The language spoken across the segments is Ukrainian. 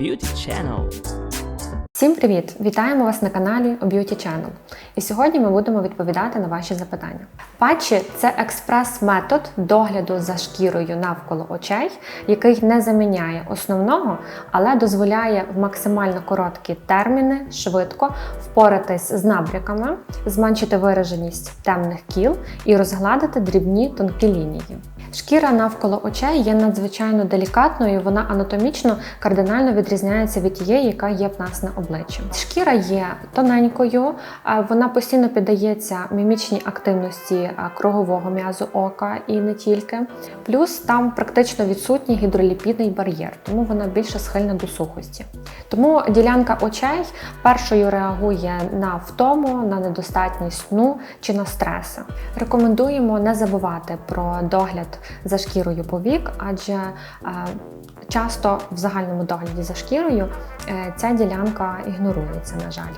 Beauty Channel. Всім привіт! Вітаємо вас на каналі Beauty Channel. І сьогодні ми будемо відповідати на ваші запитання. Патчі це експрес-метод догляду за шкірою навколо очей, який не заміняє основного, але дозволяє в максимально короткі терміни швидко впоратись з набряками, зменшити вираженість темних кіл і розгладити дрібні тонкі лінії. Шкіра навколо очей є надзвичайно делікатною, вона анатомічно кардинально відрізняється від тієї, яка є в нас на обличчі. Шкіра є тоненькою, вона постійно піддається мімічній активності кругового м'язу ока і не тільки. Плюс там практично відсутній гідроліпідний бар'єр, тому вона більше схильна до сухості. Тому ділянка очей першою реагує на втому, на недостатність сну чи на стреси. Рекомендуємо не забувати про догляд за шкірою повік, адже е, часто в загальному догляді за шкірою е, ця ділянка ігнорується, на жаль.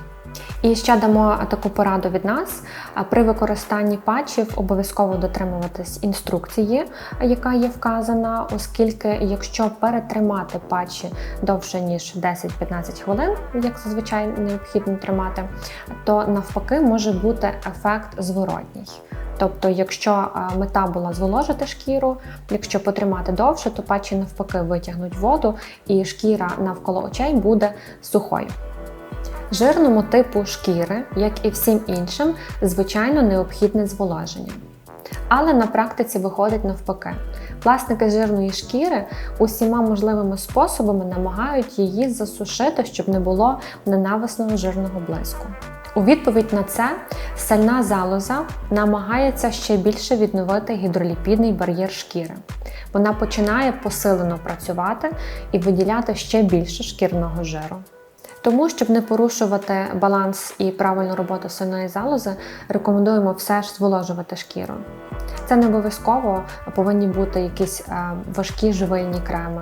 І ще дамо таку пораду від нас. При використанні патчів обов'язково дотримуватись інструкції, яка є вказана, оскільки якщо перетримати патчі довше ніж 10-15 хвилин, як зазвичай необхідно тримати, то навпаки може бути ефект зворотній. Тобто, якщо е, мета була зволожити шкіру, якщо потримати довше, то патчі навпаки витягнуть воду, і шкіра навколо очей буде сухою. Жирному типу шкіри, як і всім іншим, звичайно необхідне зволоження. Але на практиці виходить навпаки. Власники жирної шкіри усіма можливими способами намагають її засушити, щоб не було ненависного жирного блиску. У відповідь на це сальна залоза намагається ще більше відновити гідроліпідний бар'єр шкіри. Вона починає посилено працювати і виділяти ще більше шкірного жиру. Тому, щоб не порушувати баланс і правильну роботу сальної залози, рекомендуємо все ж зволожувати шкіру. Це не обов'язково повинні бути якісь е, важкі живильні креми.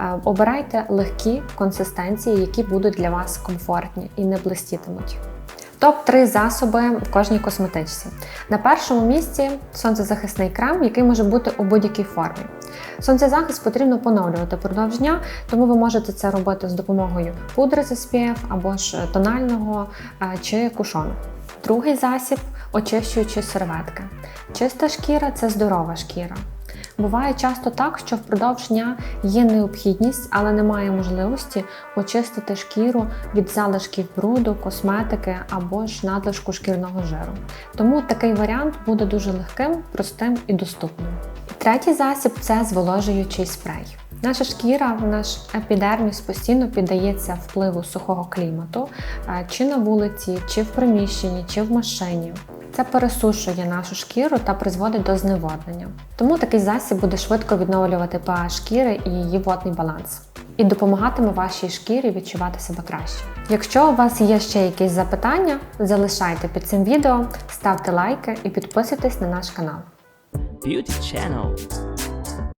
Е, обирайте легкі консистенції, які будуть для вас комфортні і не блистітимуть. Топ-3 засоби в кожній косметичці. На першому місці сонцезахисний крем, який може бути у будь-якій формі. Сонцезахист потрібно поновлювати впродовж дня, тому ви можете це робити з допомогою пудри з SPF або ж тонального е, чи кушону. Другий засіб очищуючі серветки. Чиста шкіра це здорова шкіра. Буває часто так, що впродовж дня є необхідність, але немає можливості очистити шкіру від залишків бруду, косметики або ж надлишку шкірного жиру. Тому такий варіант буде дуже легким, простим і доступним. Третій засіб це зволожуючий спрей. Наша шкіра, наш епідерміс постійно піддається впливу сухого клімату, е, чи на вулиці, чи в приміщенні, чи в машині. Це пересушує нашу шкіру та призводить до зневоднення. Тому такий засіб буде швидко відновлювати pH шкіри і її водний баланс. І допомагатиме вашій шкірі відчувати себе краще. Якщо у вас є ще якісь запитання, залишайте під цим відео, ставте лайки і підписуйтесь на наш канал. Beauty Channel.